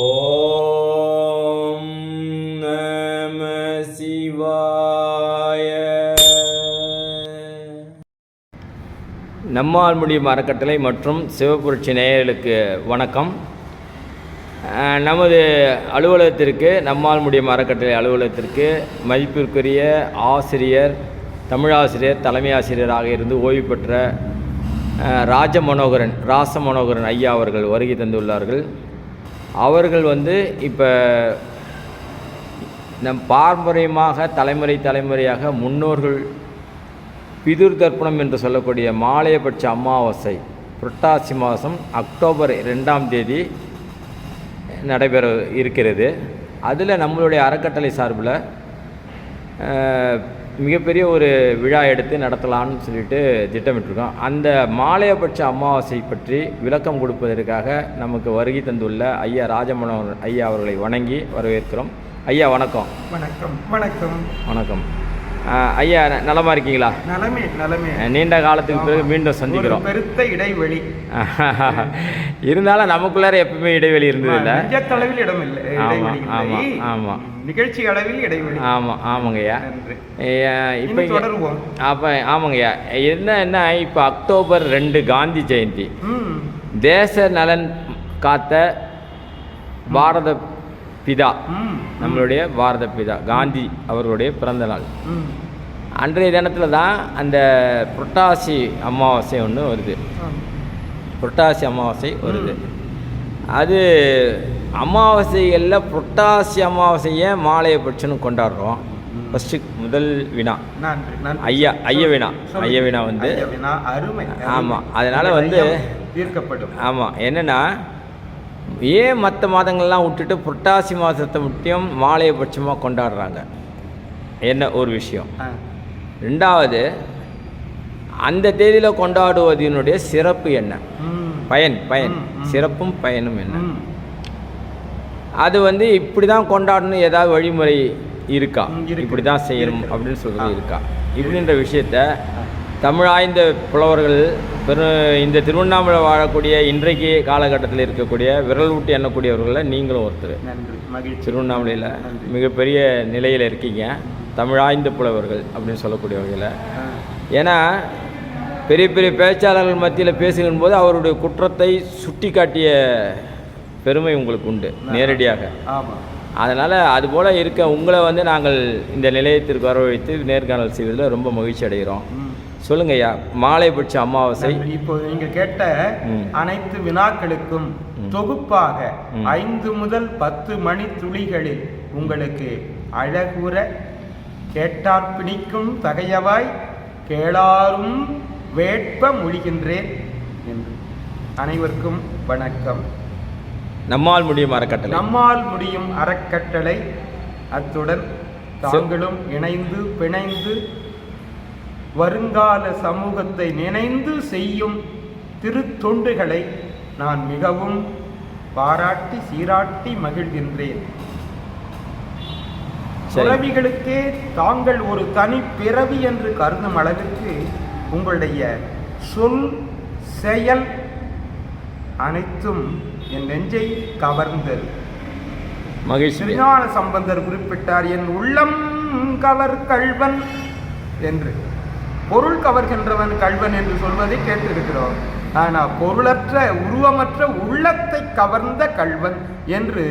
ஓம் நம சிவாய நம்மால் அறக்கட்டளை மற்றும் சிவபுரட்சி நேயர்களுக்கு வணக்கம். நமது அலுவலகத்திற்கு நம்மால் முடியும் அறக்கட்டளை அலுவலகத்திற்கு மதிப்பிற்குரிய ஆசிரியர் தமிழாசிரியர் தலைமை ஆசிரியராக இருந்து ஓய்வு பெற்ற ராஜ மனோகரன் ராச மனோகரன் ஐயா அவர்கள் வருகை தந்துள்ளார்கள். அவர்கள் வந்து இப்போ நம் பாரம்பரியமாக தலைமுறை தலைமுறையாக முன்னோர்கள் பிதுர் தர்ப்பணம் என்று சொல்லக்கூடிய மாலையபட்ச அமாவாசை புரட்டாசி மாதம் அக்டோபர் ரெண்டாம் தேதி நடைபெற இருக்கிறது. அதில் நம்மளுடைய அறக்கட்டளை சார்பில் மிகப்பெரிய ஒரு விழா எடுத்து நடத்தலாம்னு சொல்லிட்டு திட்டமிட்டிருக்கோம். அந்த மாலையபட்ச அமாவாசை பற்றி விளக்கம் கொடுப்பதற்காக நமக்கு வருகை தந்துள்ள ஐயா ராஜமனோகர் ஐயா அவர்களை வணங்கி வரவேற்கிறோம். ஐயா வணக்கம். வணக்கம் வணக்கம். வணக்கம். ஐயா நலமா இருக்கீங்களா? நலமே நலமே. நீண்ட காலத்துக்கு பிறகு மீண்டும் சந்திக்கிறோம். பெருத்த இடைவெளி. இருந்தாலும் நமக்குள்ளார எப்பவுமே இடைவெளி இருந்தது இல்லை இடம் இல்லை நிகழ்ச்சி அளவில் இடைவெளி. ஆமாம் ஆமாங்கய்யா. இப்போ தொடருவோம். அப்போ ஆமாங்கய்யா. என்ன என்ன இப்போ அக்டோபர் ரெண்டு காந்தி ஜெயந்தி. தேச நலன் காத்த பாரத பிதா. நம்மளுடைய பாரத பிதா காந்தி அவர்களுடைய பிறந்த நாள். அன்றைய தினத்தில் தான் அந்த புரட்டாசி அமாவாசை ஒன்று வருது. புரட்டாசி அமாவாசை வருது. அது அமாவாசைகளில் புரட்டாசி அமாவாசையை மாலையபட்சம்னு கொண்டாடுறோம் ஃபஸ்ட்டு முதல் வினா ஐயா ஐய வினா. ஐய வினா வந்து ஐயா வினா, அருமை அருமை. ஆமா, அதனால வந்து- தீர்க்கப்படும் ஆமாம் என்னென்னா ஏன் மற்ற மாதங்கள்லாம் விட்டுட்டு புரட்டாசி மாதத்தை மட்டும் மாலையபட்சமாக கொண்டாடுறாங்க என்ன ஒரு விஷயம். ரெண்டாவது அந்த தேதியில் கொண்டாடுவதனுடைய சிறப்பு என்ன. பயன் பயன். சிறப்பும் பயனும் என்ன. அது வந்து இப்படி தான் கொண்டாடணும் ஏதாவது வழிமுறை இருக்கா. இப்படி தான் செய்யணும். அப்படின்னு சொல்கிறது. இருக்கா இப்படின்ற விஷயத்த தமிழாய்ந்த புலவர்கள் பெரு இந்த திருவண்ணாமலை வாழக்கூடிய இன்றைக்கு காலகட்டத்தில் இருக்கக்கூடிய விரல் விட்டு எண்ணக்கூடியவர்களை நீங்களும் ஒருத்தர் திருவண்ணாமலையில். மிகப்பெரிய நிலையில் இருக்கீங்க தமிழாய்ந்த புலவர்கள் அப்படின்னு சொல்லக்கூடிய வகையில். ஏன்னா பெரிய பெரிய பேச்சாளர்கள் மத்தியில் பேசுகின்ற போது அவருடைய குற்றத்தை சுட்டி காட்டிய பெருமை உங்களுக்கு உண்டு நேரடியாக ஆமா அதனால் அதுபோல் இருக்க உங்களை வந்து நாங்கள் இந்த நிலையத்திற்கு வரவழைத்து நேர்காணல் செய்வதில் ரொம்ப மகிழ்ச்சி அடைகிறோம் ம். சொல்லுங்க ஐயா மாலைபட்ச அமாவாசை. இப்போ நீங்க கேட்ட. அனைத்து வினாக்களுக்கும். தொகுப்பாக. ஐந்து முதல் பத்து மணி துளிகளில் உங்களுக்கு அழகுற கேட்டார் பிணிக்கும் தகையவாய் கேளாரும் வேட்ப மொழிகின்றேன் என்று அனைவருக்கும் வணக்கம் நம்மால் முடியும் அறக்கட்டளை. நம்மால் முடியும் அறக்கட்டளை. அத்துடன் தாங்களும் இணைந்து பிணைந்து வருங்கால சமூகத்தை நினைந்து செய்யும் திருத்தொண்டுகளை நான் மிகவும் பாராட்டி சீராட்டி மகிழ்கின்றேன். துறவிகளுக்கே தாங்கள் ஒரு தனி பிறவி என்று கருதும் அளவிற்கு உங்களுடைய சொல் செயல் அனைத்தும் என் நெஞ்சை கவர்ந்தது. மகிழ்ச்சி. திருஞான சம்பந்தர் குறிப்பிட்டார் என் உள்ளம் கவர் கள்வன் என்று. பொருள் கவர்கின்றவன் கள்வன் என்று சொல்வதை கேட்டிருக்கிறோம். ஆனா பொருளற்ற உருவமற்ற உள்ளத்தை கவர்ந்த கள்வன் என்று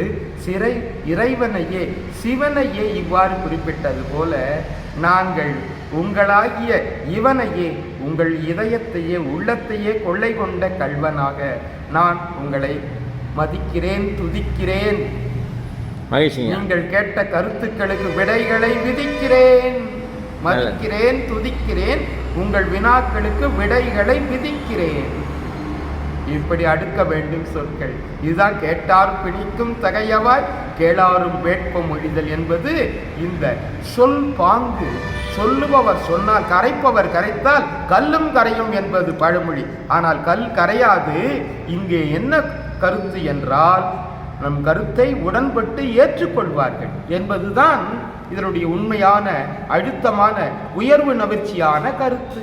சிறை இறைவனையே சிவனையே இவ்வாறு குறிப்பிட்டது போல நாங்கள் உங்களாகிய இவனையே உங்கள் இதயத்தையே உள்ளத்தையே கொள்ளை கொண்ட கள்வனாக நான் உங்களை மதிக்கிறேன் துதிக்கிறேன். நீங்கள் கேட்ட கருத்துக்களுக்கு விடைகளை விதிக்கிறேன் மதிக்கிறேன் துதிக்கிறேன். உங்கள் வினாக்களுக்கு விடைகளை விதிக்கிறேன் இப்படி அடுக்க வேண்டும் சொற்கள். இதுதான் கேட்டார் பிடிக்கும் தகையவாய் கேளாரும் வேட்ப மொழிதல் என்பது இந்த சொல் பாங்கு. சொல்லுபவர் சொன்னால் கரைப்பவர் கரைத்தால் கல்லும் கரையும் என்பது பழமொழி. ஆனால் கல் கரையாது. இங்கே என்ன கருத்து என்றால் நம் கருத்தை உடன்பட்டு ஏற்றுக்கொள்வார்கள் என்பதுதான் இதனுடைய உண்மையான அழுத்தமான உயர்வு நவிர்ச்சியான கருத்து.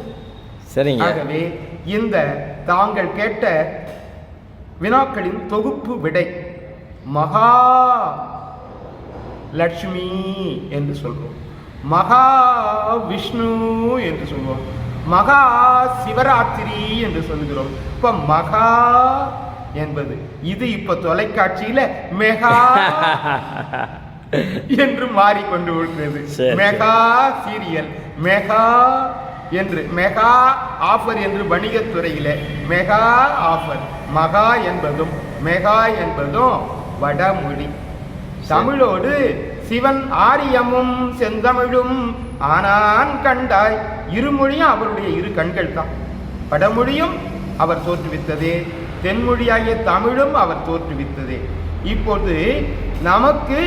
சரிங்க. ஆகவே இந்த தாங்கள் கேட்ட வினாக்களின் தொகுப்பு விடை மகா லட்சுமி என்று சொல்றோம் மகா விஷ்ணு என்று சொல்வோம். மகா சிவராத்திரி என்று சொல்லுகிறோம். இப்ப மகா என்பது. இது இப்ப தொலைக்காட்சியில மெகா என்று மாறிக்கொண்டு சரி, மெகா சீரியல். மெகா என்று மெகா ஆஃபர் என்று வணிகத்துறையில மெகா ஆஃபர். மகா என்பதும் மெகா என்பதும் வடமொழி. தமிழோடு சிவன் ஆரியமும் செந்தமிழும் ஆனான் கண்டாய். இருமொழியும் அவருடைய இரு கண்கள் தான். வடமொழியும் அவர் தோற்றுவித்ததே. தென்மொழியாகிய தமிழும் அவர் தோற்றுவித்ததே. இப்போது நமக்கு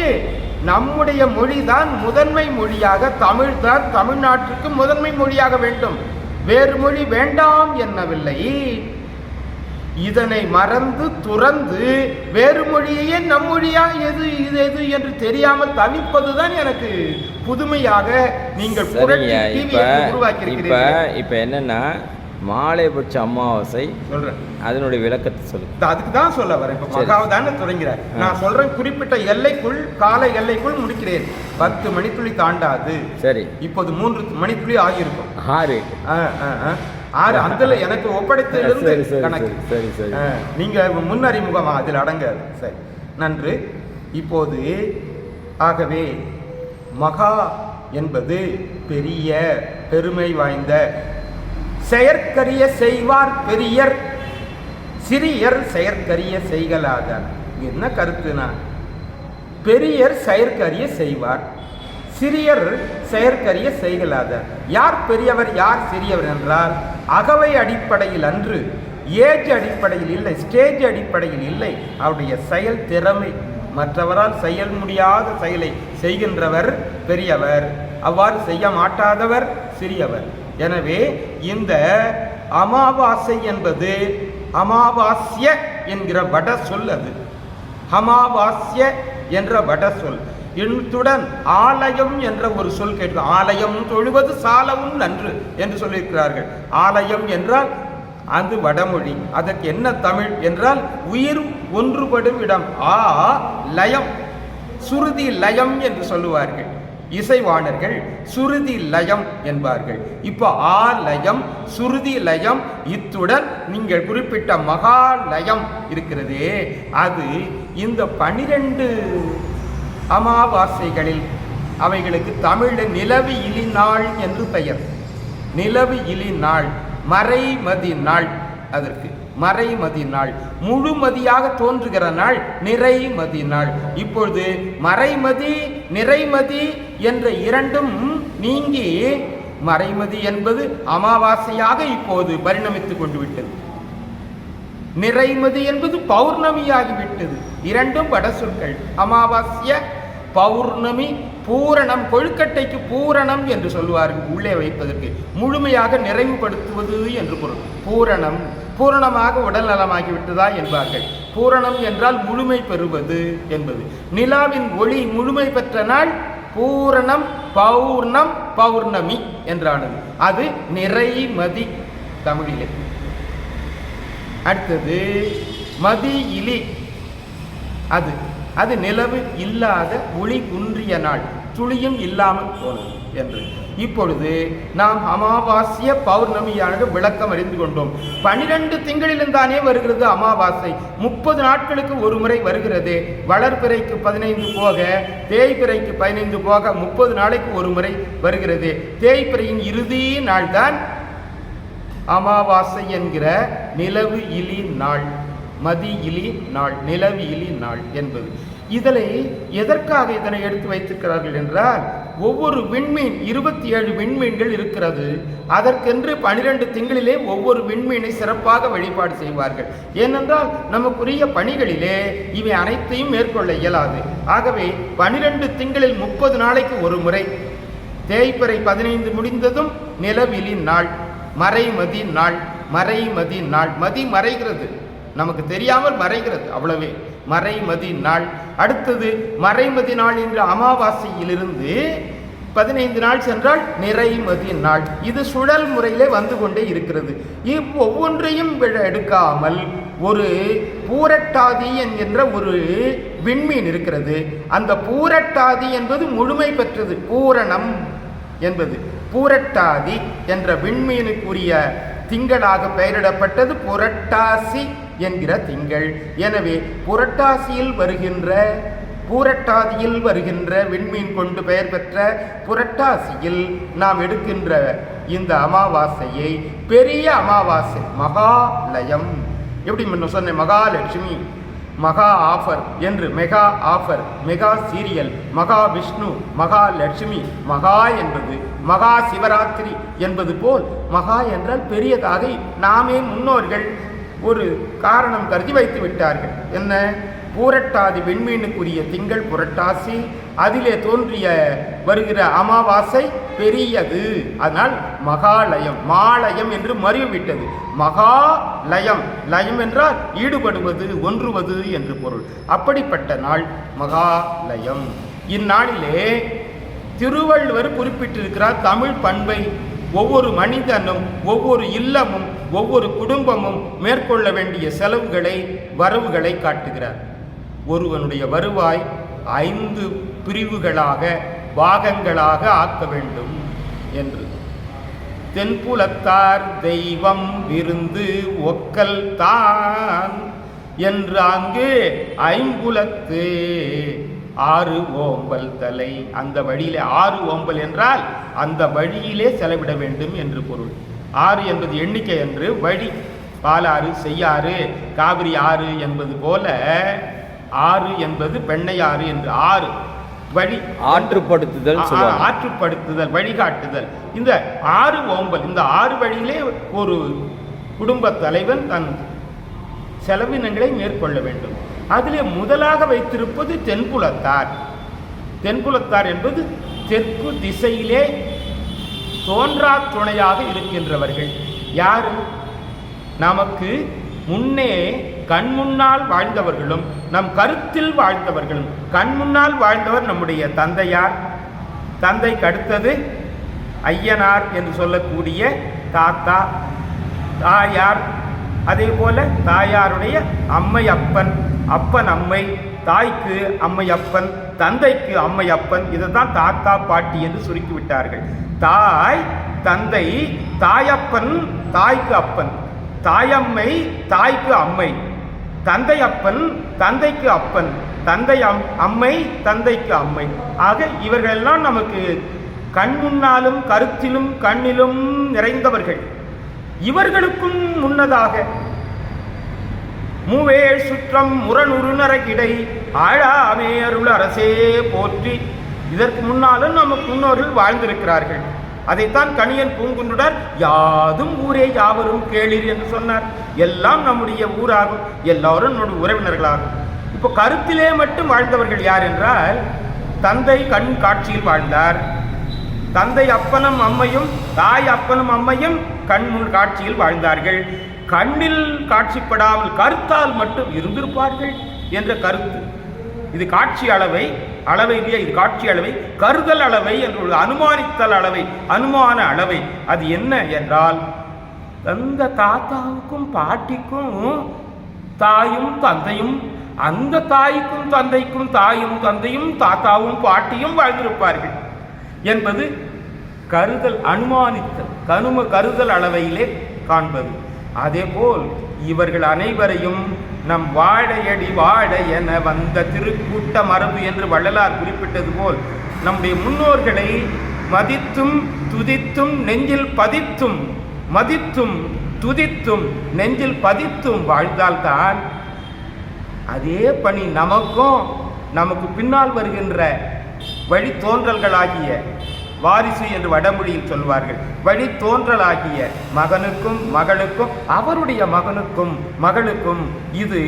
நம்முடைய மொழிதான் முதன்மை மொழியாக தமிழ் தான் தமிழ்நாட்டிற்கு முதன்மை மொழியாக வேண்டும். வேறு மொழி வேண்டாம் என்னவில்லை. இதனை மறந்து துறந்து வேறு மொழியையே நம் மொழியா எது இது எது என்று தெரியாமல் தவிப்பதுதான் எனக்கு புதுமையாக நீங்கள் இப்போ உருவாக்கி இப்போ இப்போ என்னன்னா மாலைபட்ச அமாவாசை சொல்றேன். அதனுடைய விளக்கத்தை சொல்லு. அதுக்கு தான் சொல்ல வரேன். இப்ப சரி. மகாவை தானே தொடங்கிறேன் நான் சொல்றேன் குறிப்பிட்ட எல்லைக்குள் கால எல்லைக்குள் முடிக்கிறேன். பத்து மணித்துளி தாண்டாது. சரி. இப்போது மூன்று மணித்துளி ஆகியிருக்கும். ஆறு. ஆறு அதுல எனக்கு ஒப்படைத்திலிருந்து கணக்கு. சரி சரி நீங்க முன்னறிமுகமா அதில் அடங்காது. சரி. நன்று. இப்போது ஆகவே மகா என்பது பெரிய பெருமை வாய்ந்த செயற்கரிய செய்வார் பெரியர். சிறியர் செயற்கரிய செய்கலாதார் என்ன கருத்துனா? பெரியர் செயற்கரிய செய்வார் சிறியர் செயற்கரிய செய்கலாதார் யார் பெரியவர் யார் சிறியவர் என்றால் அகவை அடிப்படையில் அன்று ஏஜ் அடிப்படையில் இல்லை ஸ்டேஜ் அடிப்படையில் இல்லை. அவருடைய செயல் திறமை. மற்றவரால் செயல் முடியாத செயலை செய்கின்றவர் பெரியவர். அவ்வாறு செய்ய மாட்டாதவர் சிறியவர். எனவே இந்த அமாவாசை என்பது அமாவாஸ்ய என்கிற வட சொல் அது. அமாவாஸ்ய என்ற வட சொல் இன்றுடன் ஆலயம் என்ற ஒரு சொல் கேட்டு ஆலயம் தொழுவது சாலவும் நன்று என்று சொல்லியிருக்கிறார்கள். ஆலயம் என்றால் அது வடமொழி. அதற்கு என்ன தமிழ் என்றால் உயிர் ஒன்றுபடும் இடம். ஆ லயம். சுருதி லயம் என்று சொல்லுவார்கள். இசைவாணர்கள் சுருதி லயம் என்பார்கள். இப்போ ஆ லயம் சுருதி லயம் இத்துடன் நீங்கள் குறிப்பிட்ட மகா லயம் இருக்கிறதே. அது இந்த பனிரெண்டு அமாவாசைகளில் அவைகளுக்கு தமிழில் நிலவு இலி நாள் என்று பெயர். நிலவு இலி நாள் மறைமதி நாள் அதற்கு. மறைமதி நாள் முழுமதியாக தோன்றுகிற நாள் நிறைமதி நாள் இப்பொழுது மறைமதி நிறைமதி என்ற இரண்டும் நீங்கி மறைமதி என்பது அமாவாசையாக இப்போது பரிணமித்துக் கொண்டு விட்டது. நிறைமதி என்பது பௌர்ணமியாகிவிட்டது இரண்டும் வட சொற்கள். அமாவாஸ்ய பௌர்ணமி பூரணம் கொழுக்கட்டைக்கு பூரணம் என்று சொல்லுவார்கள். உள்ளே வைப்பதற்கு முழுமையாக நிறைவுபடுத்துவது என்று பொருள். பூரணம் பூரணமாக உடல் நலமாகிவிட்டதா என்பார்கள். பூரணம் என்றால் முழுமை பெறுவது என்பது. நிலாவின் ஒளி முழுமை பெற்ற நாள் பூரணம் பௌர்ணம் பௌர்ணமி என்றானது. அது நிறைமதி தமிழிலே. அடுத்தது மதி இலி. அது அது நிலவு இல்லாத ஒளி குன்றிய நாள். துளியும் இல்லாமல் போனது. என்று. இப்பொழுது நாம் அமாவாசிய பௌர்ணமியானது விளக்கம் அறிந்து கொண்டோம். பனிரெண்டு திங்களிலும் தானே வருகிறது அமாவாசை. முப்பது நாட்களுக்கு ஒரு முறை வருகிறது. வளர்பிறைக்கு பதினைந்து போக தேய்பிறைக்கு பதினைந்து போக முப்பது நாளைக்கு ஒரு முறை வருகிறது. தேய்பிறையின் இறுதி நாள்தான் அமாவாசை என்கிற நிலவு இலி நாள் மதி இலி நாள் நிலவு இலி நாள் என்பது. இதனை எதற்காக இதனை எடுத்து வைத்திருக்கிறார்கள் என்றால் ஒவ்வொரு விண்மீன் இருபத்தி ஏழு விண்மீன்கள் இருக்கிறது. அதற்கென்று பனிரெண்டு திங்களிலே ஒவ்வொரு விண்மீனை சிறப்பாக வழிபாடு செய்வார்கள். ஏனென்றால் நமக்குரிய பணிகளிலே இவை அனைத்தையும் மேற்கொள்ள இயலாது. ஆகவே பனிரெண்டு திங்களில் முப்பது நாளைக்கு ஒரு முறை தேய்ப்பறை பதினைந்து முடிந்ததும் நிலவிலி நாள் மறைமதி நாள் மறைமதி நாள் மதி மறைகிறது. நமக்கு தெரியாமல் மறைகிறது அவ்வளவே. மறைமதி நாள். அடுத்தது மறைமதி நாள் என்ற அமாவாசையிலிருந்து பதினைந்து நாள் சென்றால் நிறைமதி நாள். இது சுழல் முறையிலே வந்து கொண்டே இருக்கிறது. இவ் ஒவ்வொன்றையும் எடுக்காமல் ஒரு பூரட்டாதி என்கின்ற ஒரு விண்மீன் இருக்கிறது. அந்த பூரட்டாதி என்பது முழுமை பெற்றது. பூரணம் என்பது. பூரட்டாதி என்ற விண்மீனுக்குரிய திங்களாக பெயரிடப்பட்டது புரட்டாசி என்கிற திங்கள். எனவே புரட்டாசியில் வருகின்ற பூரட்டாதியில் வருகின்ற விண்மீன் கொண்டு பெயர் பெற்ற புரட்டாசியில் நாம் எடுக்கின்ற இந்த அமாவாசையை பெரிய அமாவாசை மகாலயம். எப்படி முன்ன சொன்னேன்? மகாலட்சுமி. மகா ஆஃபர் என்று மெகா ஆஃபர் மெகா சீரியல் மகா விஷ்ணு மகா லட்சுமி மகா என்பது மகா சிவராத்திரி என்பது போல் மகா என்றால் பெரியதாக நாமே முன்னோர்கள் ஒரு காரணம் கருதி வைத்து விட்டார்கள். என்ன? பூரட்டாதி விண்மீனுக்குரிய திங்கள் புரட்டாசி. அதிலே தோன்றிய வருகிற அமாவாசை பெரியது. அதனால் மகாலயம் மாலயம் என்று மறிவிட்டது மகாலயம் லயம் என்றால் ஈடுபடுவது ஒன்றுவது என்று பொருள். அப்படிப்பட்ட நாள் மகாலயம் இந்நாளிலே திருவள்ளுவர் குறிப்பிட்டிருக்கிறார் தமிழ் பண்பை ஒவ்வொரு மனிதனும் ஒவ்வொரு இல்லமும் ஒவ்வொரு குடும்பமும் மேற்கொள்ள வேண்டிய செலவுகளை வரவுகளை காட்டுகிறார். ஒருவனுடைய வருவாய் ஐந்து பிரிவுகளாக பாகங்களாக ஆக்க வேண்டும் என்று. தென்புலத்தார் தெய்வம் விருந்து ஒக்கல் தான் என்று அங்கு ஐம்புலத்து ஆறு ஓம்பல் தலை. அந்த வழியிலே ஆறு ஓம்பல் என்றால் அந்த வழியிலே செலவிட வேண்டும் என்று பொருள். ஆறு என்பது எண்ணிக்கை என்று வழி பாலாறு செய்யாறு காவிரி ஆறு என்பது போல ஆறு என்பது பெண்ணையாறு என்று ஆறு. வழி ஆற்றுப்படுத்துதல் ஆற்றுப்படுத்துதல் வழிகாட்டுதல். இந்த ஆறு ஓம்பல் இந்த ஆறு வழியிலே ஒரு குடும்ப தலைவன் தன் செலவினங்களை மேற்கொள்ள வேண்டும். அதிலே முதலாக வைத்திருப்பது தென்புலத்தார். தென்புலத்தார் என்பது தெற்கு திசையிலே தோன்றா துணையாக இருக்கின்றவர்கள். யாரு? நமக்கு முன்னே கண் முன்னால் வாழ்ந்தவர்களும் நம் கருத்தில் வாழ்ந்தவர்களும். கண் முன்னால் வாழ்ந்தவர் நம்முடைய தந்தையார். தந்தைக்கு அடுத்தது ஐயனார் என்று சொல்லக்கூடிய தாத்தா தாயார். அதே போல தாயாருடைய அம்மை அப்பன் அப்பன் அம்மை தாய்க்கு அம்மை அப்பன் தந்தைக்கு அம்மை அப்பன். இதை தான் தாத்தா பாட்டி என்று சுருக்கி விட்டார்கள் தாய் தந்தை தாயப்பன் தாய்க்கு அப்பன். தாயம்மை தாய்க்கு அம்மை. தந்தை அப்பன் தந்தைக்கு அப்பன் தந்தை அம் அம்மை தந்தைக்கு அம்மை. ஆக இவர்களெல்லாம் நமக்கு கண் முன்னாலும் கருத்திலும் கண்ணிலும் நிறைந்தவர்கள். இவர்களுக்கும் முன்னதாக மூவேழ் சுற்றம் முரணுருணரகிடை ஆழாமே அருள் அரசே போற்றி. இதற்கு முன்னாலும் நமக்கு முன்னோர்கள் வாழ்ந்திருக்கிறார்கள். அதைத்தான் கணியன் பூங்குன்றுடர் யாதும் ஊரே யாவரும் கேளீர் என்று சொன்னார். எல்லாம் நம்முடைய ஊராகும். எல்லாரும் நம்முடைய உறவினர்களாகும். இப்போ கருத்திலே மட்டும் வாழ்ந்தவர்கள் யார் என்றால் தந்தை கண் காட்சியில் வாழ்ந்தார். தந்தை அப்பனும் அம்மையும் தாய் அப்பனும் அம்மையும் கண் முன் காட்சியில் வாழ்ந்தார்கள். கண்ணில் காட்சிப்படாமல் கருத்தால் மட்டும் இருந்திருப்பார்கள் என்ற கருத்து. இது காட்சி அளவை அளவை இல்லையா? இது காட்சி அளவை கருதல் அளவை என்று ஒரு அனுமானித்தல் அளவை அனுமான அளவை. அது என்ன என்றால் அந்த தாத்தாவுக்கும் பாட்டிக்கும் தாயும் தந்தையும் அந்த தாய்க்கும் தந்தைக்கும் தாயும் தந்தையும் தாத்தாவும் பாட்டியும் வாழ்ந்திருப்பார்கள் என்பது கருதல் அனுமானித்தல் கனும கருதல் அளவையிலே காண்பது. அதேபோல் இவர்கள் அனைவரையும் நம் வாழையடி வாழ என வந்த திருக்கூட்ட மரபு என்று வள்ளலார் குறிப்பிட்டது போல் நம்முடைய முன்னோர்களை மதித்தும் துதித்தும் நெஞ்சில் பதித்தும் மதித்தும் துதித்தும் நெஞ்சில் பதித்தும் வாழ்ந்தால்தான் அதே பணி நமக்கும் நமக்கு பின்னால் வருகின்ற வழித்தோன்றல்களாகிய வாரிசு என்று வடமொழியில் சொல்வார்கள். வழி தோன்றலாகிய மகனுக்கும் மகளுக்கும் அவருடைய மகனுக்கும் மகளுக்கும் இது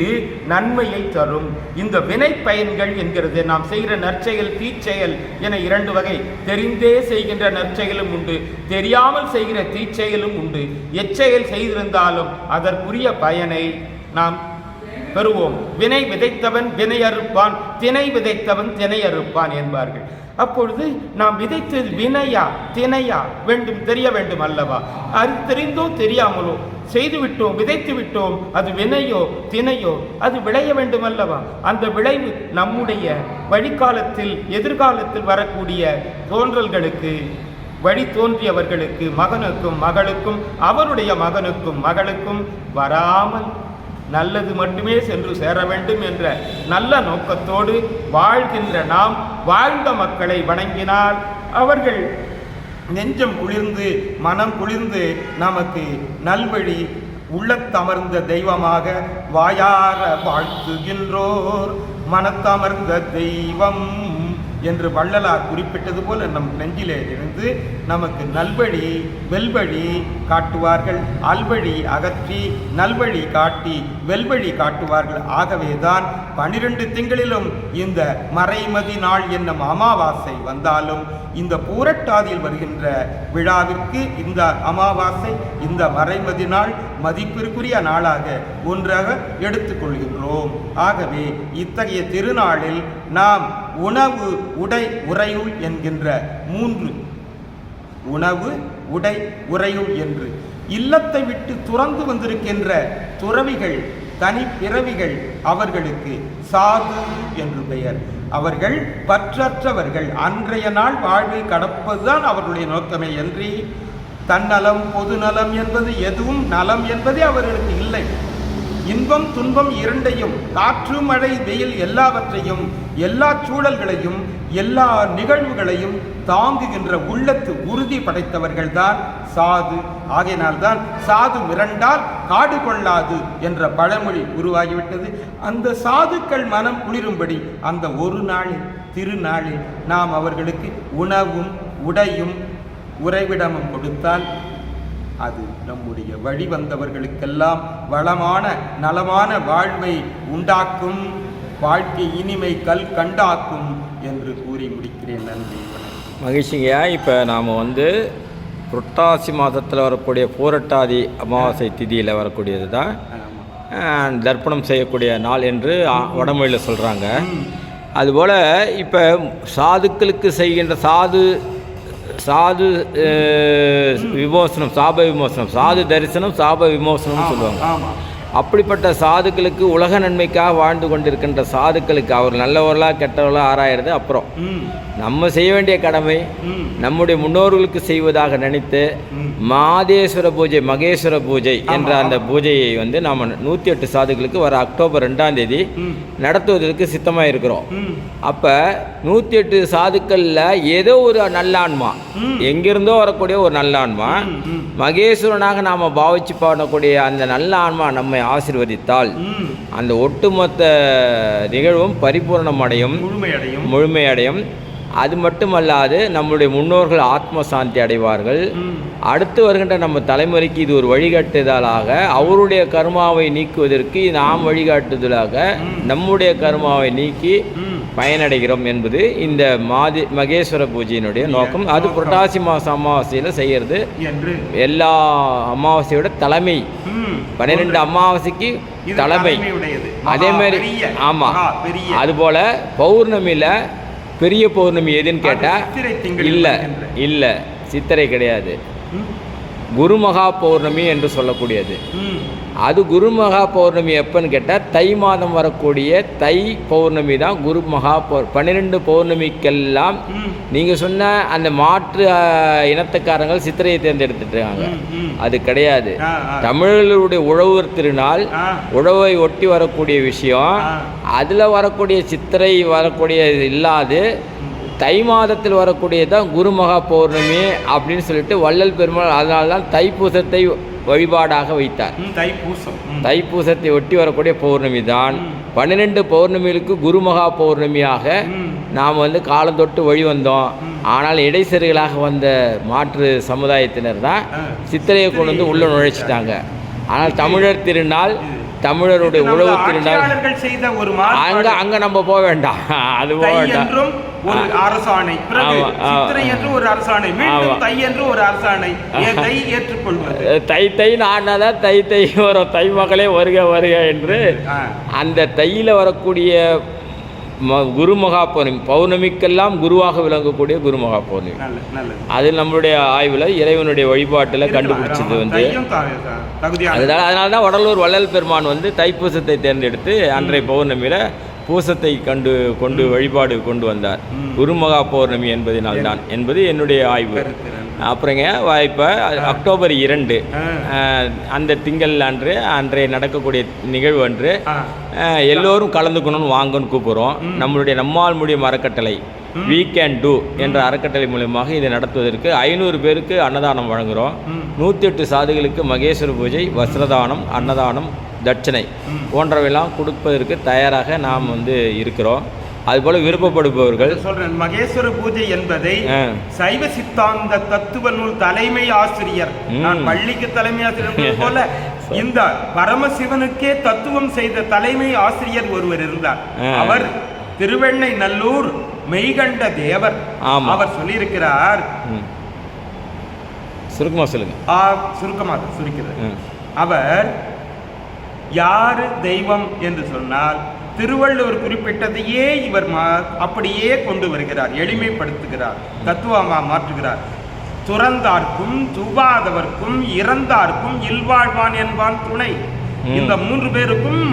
நன்மையை தரும். இந்த வினை பயன்கள் என்கிறது. நாம் செய்கிற நற்செயல் தீச்செயல் என இரண்டு வகை தெரிந்தே செய்கின்ற நற்செயலும் உண்டு. தெரியாமல் செய்கிற தீச்செயலும் உண்டு. எச்செயல் செய்திருந்தாலும் அதற்குரிய பயனை நாம் பெறுவோம். வினை விதைத்தவன் வினை அறுப்பான் தினை விதைத்தவன் தினை அறுப்பான் என்பார்கள். அப்பொழுது நாம் விதைத்தது வினையா தினையா வேண்டும் தெரிய வேண்டும் அல்லவா? அது தெரிந்தோ தெரியாமலோ செய்து விட்டோம் விதைத்து விட்டோம் அது வினையோ தினையோ அது விளைய வேண்டும் அல்லவா? அந்த விளைவு நம்முடைய வழிகாலத்தில் எதிர்காலத்தில் வரக்கூடிய தோன்றல்களுக்கு வழி தோன்றியவர்களுக்கு மகனுக்கும் மகளுக்கும் அவருடைய மகனுக்கும் மகளுக்கும் வராமல் நல்லது மட்டுமே சென்று சேர வேண்டும் என்ற நல்ல நோக்கத்தோடு வாழ்கின்ற நாம் வாழ்ந்த மக்களை வணங்கினால் அவர்கள் நெஞ்சம் குளிர்ந்து மனம் குளிர்ந்து நமக்கு நல்வழி உள்ளத்தமர்ந்த தெய்வமாக வாயார வாழ்த்துகின்றோர். மனத்தமர்ந்த தெய்வம் என்று வள்ளலார் குறிப்பிட்டது போல நம் நெஞ்சிலே இருந்து நமக்கு நல்வழி வெல்வழி காட்டுவார்கள். அல்வழி அகற்றி நல்வழி காட்டி வெல்வழி காட்டுவார்கள். ஆகவேதான் பனிரெண்டு திங்களிலும் இந்த மறைமதி நாள் என்னும் அமாவாசை வந்தாலும் இந்த பூரட்டாதியில் வருகின்ற விழாவிற்கு இந்த அமாவாசை இந்த மறைமதி நாள் மதிப்பிற்குரிய நாளாக ஒன்றாக எடுத்துக்கொள்கின்றோம். ஆகவே இத்தகைய திருநாளில் நாம் உணவு உடை உறையுள் என்கின்ற மூன்று. உணவு உடை உறையுள் என்று. இல்லத்தை விட்டு துறந்து வந்திருக்கின்ற துறவிகள் தனி பிறவிகள் அவர்களுக்கு சாது என்று பெயர். அவர்கள் பற்றற்றவர்கள். அன்றைய நாள் வாழ்வை கடப்பதுதான் அவர்களுடைய நோக்கமே என்று தன்னலம் பொதுநலம் என்பது எதுவும் நலம் என்பதே அவர்களுக்கு இல்லை. இன்பம் துன்பம் இரண்டையும் காற்று மழை வெயில் எல்லாவற்றையும் எல்லா சூழல்களையும் எல்லா நிகழ்வுகளையும் தாங்குகின்ற உள்ளத்து உறுதி படைத்தவர்கள்தான் சாது. ஆகையினால்தான் சாது மிரண்டால் காடு கொள்ளாது என்ற பழமொழி உருவாகிவிட்டது. அந்த சாதுக்கள் மனம் குளிரும்படி அந்த ஒரு நாளில் திருநாளில் நாம் அவர்களுக்கு உணவும் உடையும் உறைவிடமும் கொடுத்தால் அது நம்முடைய வழி வந்தவர்களுக்கெல்லாம் வளமான நலமான வாழ்வை உண்டாக்கும் வாழ்க்கை இனிமை கல் கண்டாக்கும் என்று கூறி முடிக்கிறேன். நன்றி மகிழ்ச்சிங்கய்யா இப்போ நாம் வந்து புரட்டாசி மாதத்தில் வரக்கூடிய பூரட்டாதி அமாவாசை திதியில் வரக்கூடியது தான். தர்ப்பணம் செய்யக்கூடிய நாள் என்று வடமொழியில் சொல்கிறாங்க. அதுபோல் இப்போ சாதுக்களுக்கு செய்கின்ற சாது சாது விமோசனம் சாப விமோசனம் சாது தரிசனம் சாப விமோசனம் சொல்லுவாங்க அப்படிப்பட்ட சாதுக்களுக்கு உலக நன்மைக்காக வாழ்ந்து கொண்டிருக்கின்ற சாதுக்களுக்கு அவர் நல்லவர்களா கெட்டவர்களா ஆராயிறது அப்புறம். நம்ம செய்ய வேண்டிய கடமை நம்முடைய முன்னோர்களுக்கு செய்வதாக நினைத்து. மாதேஸ்வர பூஜை மகேஸ்வர பூஜை என்ற அந்த பூஜையை வந்து நாம் நூற்றி எட்டு சாதுக்களுக்கு வர அக்டோபர் ரெண்டாம் தேதி நடத்துவதற்கு சித்தமாக இருக்கிறோம் அப்போ நூற்றி எட்டு சாதுக்களில் ஏதோ ஒரு நல்ல ம். எங்கிருந்தோ வரக்கூடிய ஒரு நல்ல ஆன்மா ம், ம். மகேஸ்வரனாக நாம் பாவிச்சு பாடக்கூடிய அந்த நல்ல ஆன்மா நம்மை ஆசீர்வதித்தால் ம். அந்த ஒட்டுமொத்த நிகழ்வும் பரிபூரணம் அடையும் முழுமையடையும். முழுமையடையும். அது மட்டுமல்லாது நம்முடைய முன்னோர்கள் ஆத்ம சாந்தி அடைவார்கள் அடுத்து வருகின்ற நம்ம தலைமுறைக்கு இது ஒரு வழிகாட்டுதலாக அவருடைய கர்மாவை நீக்குவதற்கு நாம் வழிகாட்டுதலாக நம்முடைய கர்மாவை நீக்கி பயனடைகிறோம் என்பது இந்த மாதி மகேஸ்வர பூஜையினுடைய நோக்கம். அது புரட்டாசி மாதம் அமாவாசையில் செய்கிறது என்று. எல்லா அமாவாசையோட தலைமை. பன்னிரெண்டு அமாவாசைக்கு தலைமை. அதே மகா மாதிரி ஆமாம் மகா. அதுபோல் பௌர்ணமியில் பெரிய பௌர்ணமி எதுன்னு கேட்டால் இல்லை. இல்லை சித்திரை கிடையாது. ம். குருமகா பௌர்ணமி என்று சொல்லக்கூடியது. அது குருமகா பௌர்ணமி எப்பன்னு கேட்டால் தை மாதம் வரக்கூடிய தை பௌர்ணமி தான் குருமகா பௌர் பன்னிரெண்டு பௌர்ணமிக்கெல்லாம் நீங்கள் சொன்ன அந்த மாற்று அஹ், இனத்துக்காரங்கள் சித்திரையை தேர்ந்தெடுத்துட்டாங்க. அது கிடையாது. தமிழர்களுடைய உழவர் திருநாள். உழவை ஒட்டி வரக்கூடிய விஷயம். அதில் வரக்கூடிய சித்திரை வரக்கூடிய இல்லாது தை மாதத்தில் வரக்கூடியது தான் குருமகா பௌர்ணமி அப்படின்னு சொல்லிட்டு வள்ளல் பெருமாள் அதனால தான் தைப்பூசத்தை வழிபாடாக வைத்தார் தைப்பூசம். தைப்பூசத்தை ஒட்டி வரக்கூடிய பௌர்ணமி தான். பன்னிரெண்டு பௌர்ணமிகளுக்கு குருமகா பௌர்ணமியாக. நாம் வந்து காலம் தொட்டு வழி வந்தோம் ஆனால் இடைசெருகளாக வந்த மாற்று சமுதாயத்தினர் தான். சித்திரையை கொண்டு வந்து உள்ளே நுழைச்சிட்டாங்க ஆனால் தமிழர் திருநாள் தமிழருடைய உழவு திருநாள் செய்த ஒரு அங்க அங்க நம்ம போக வேண்டாம் அது போக வேண்டாம் ஒரு அரசாணை. சித்திரை என்று ஒரு அரசாணை. மீண்டும் தை என்று ஒரு அரசாணை தை ஏற்றுக்கொள்வது தை தை ஆடினாதான் தை தை வரும் தை மகளே வருக வருக என்று. அந்த தையில் வரக்கூடிய ம குருமகா பௌர்ணமி பௌர்ணமிக்கெல்லாம் குருவாக விளங்கக்கூடிய குருமகா பௌர்ணமி அது நம்மளுடைய ஆய்வில் இறைவனுடைய வழிபாட்டில். கண்டுபிடிச்சது வந்து. அதனால அதனால தான் வடலூர் வள்ளல் பெருமான் வந்து தைப்பூசத்தை தேர்ந்தெடுத்து அன்றைய பௌர்ணமியில் பூசத்தை கண்டு கொண்டு வழிபாடு கொண்டு வந்தார். குருமகா பௌர்ணமி என்பதினால்தான் என்பது என்னுடைய ஆய்வு. அப்புறங்க இப்போ அக்டோபர் இரண்டு. அந்த திங்கள் அன்று அன்றைய நடக்கக்கூடிய நிகழ்வு அன்று எல்லோரும் கலந்துக்கணும்னு வாங்கன்னு கூப்பிடுறோம். நம்மளுடைய நம்மால் முடியும் அறக்கட்டளை வீ கேன் டூ என்ற அறக்கட்டளை மூலமாக இதை நடத்துவதற்கு ஐநூறு பேருக்கு அன்னதானம் வழங்குகிறோம். நூற்றி எட்டு சாதுகளுக்கு மகேஸ்வர பூஜை வஸ்திரதானம் அன்னதானம் தட்சணை. போன்றவையெல்லாம் கொடுப்பதற்கு தயாராக நாம் வந்து இருக்கிறோம். அதுபோல் விருப்பப்படுபவர்கள் சொல்றேன் மகேஸ்வர பூஜை என்பதை. சைவ சித்தாந்த தத்துவ நூல் தலைமை ஆசிரியர். நான் பள்ளிக்கு தலைமை ஆசிரியர் போல இந்த பரமசிவனுக்கே தத்துவம் செய்த தலைமை ஆசிரியர் ஒருவர் இருந்தார். அவர் திருவெண்ணை நல்லூர் மெய்கண்ட தேவர். அவர் சொல்லியிருக்கிறார் ம். சுருக்கமாக சொல்லுங்கள் ஆ, சுருக்கமாக சுருக்கிறது. அவர் யாரு தெய்வம் என்று சொன்னால் திருவள்ளுவர் குறிப்பிட்டதையே இவர் மா- அப்படியே கொண்டு வருகிறார் எளிமைப்படுத்துகிறார் தத்துவமா மாற்றுகிறார் துறந்தார்க்கும் துவாதவர்க்கும் இறந்தார்க்கும் இல்வாழ்வான் என்பான் துணை. இந்த மூன்று பேருக்கும்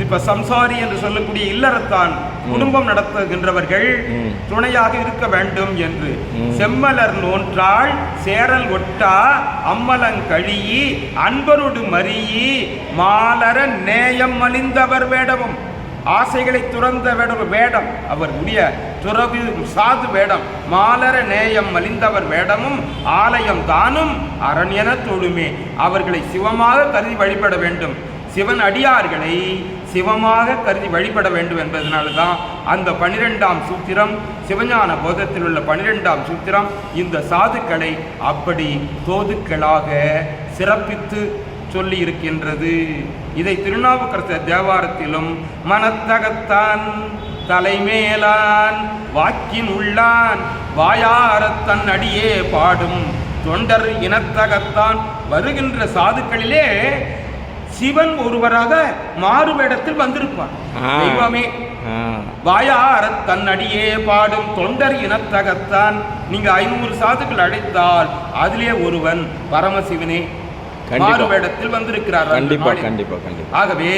இப்ப சம்சாரி என்று சொல்லக்கூடிய இல்லறத்தான் குடும்பம் நடத்துகின்றவர்கள். துணையாக இருக்க வேண்டும் என்று. செம்மலர் நோன்றாள் சேரல் ஒட்டா அம்மலங்கழியி அன்பருடு மறியி மாலர நேயம் மலிந்தவர் வேடமும் ஆசைகளை துறந்த வேடம் வேடம். அவர் உடைய துறவு சாது வேடம். மாலர நேயம் மலிந்தவர் வேடமும் ஆலயம் தானும் அரண்யன தொழுமே. அவர்களை சிவமாக கருதி வழிபட வேண்டும். சிவன் அடியார்களை சிவமாக கருதி வழிபட வேண்டும் என்பதனால தான் அந்த பனிரெண்டாம் சூத்திரம் சிவஞான போதத்தில் உள்ள பனிரெண்டாம் சூத்திரம் இந்த சாதுக்களை அப்படி தோதுக்களாக சிறப்பித்து சொல்லி இருக்கின்றது இதை திருநாவுக்கரசர் தேவாரத்திலும் மனத்தகத்தான் தலைமேலான் வாக்கின் உள்ளான் வாயாரத் தன் அடியே பாடும் தொண்டர் இனத்தகத்தான் வருகின்ற சாதுக்களிலே சிவன் ஒருவராக மாறுவேடத்தில் வந்திருப்பார் ஆ. தெய்வமே. வாயாரத் தன் அடியே பாடும் தொண்டர் இனத்தகத்தான் நீங்க ஐநூறு சாதுக்கள் அழைத்தால் அதிலே ஒருவன் பரமசிவனே. மாறுவேடத்தில் வந்திருக்கிறார் அந்த கண்டிப்பா நாளில். கண்டிப்பா கண்டிப்பா. ஆகவே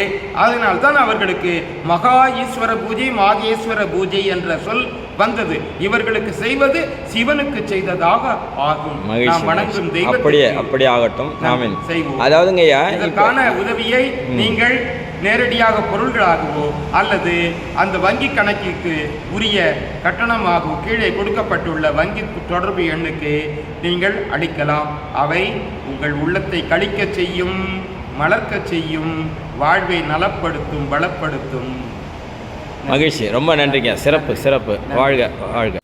அதனால்தான் அவர்களுக்கு மகா ஈஸ்வர பூஜை மாகேஸ்வர பூஜை என்ற சொல் வந்தது. இவர்களுக்கு செய்வது சிவனுக்கு செய்ததாக ஆகும். நாம் வணங்கும். தெய்வத்திற்கு அப்படியே அப்படியே ஆகட்டும். செய்வோம். அதாவதுங்க இதற்கான உதவியை நீங்கள் நேரடியாக பொருள்களாகவோ அல்லது அந்த வங்கி கணக்கிற்கு உரிய கட்டணமாகவோ கீழே கொடுக்கப்பட்டுள்ள வங்கி தொடர்பு எண்ணுக்கு நீங்கள் அளிக்கலாம். அவை உங்கள் உள்ளத்தை கழிக்கச் செய்யும் மலர்க்கச் செய்யும் வாழ்வை நலப்படுத்தும் பலப்படுத்தும் மகிழ்ச்சி. ரொம்ப நன்றிங்க. சிறப்பு சிறப்பு. வாழ்க வாழ்க.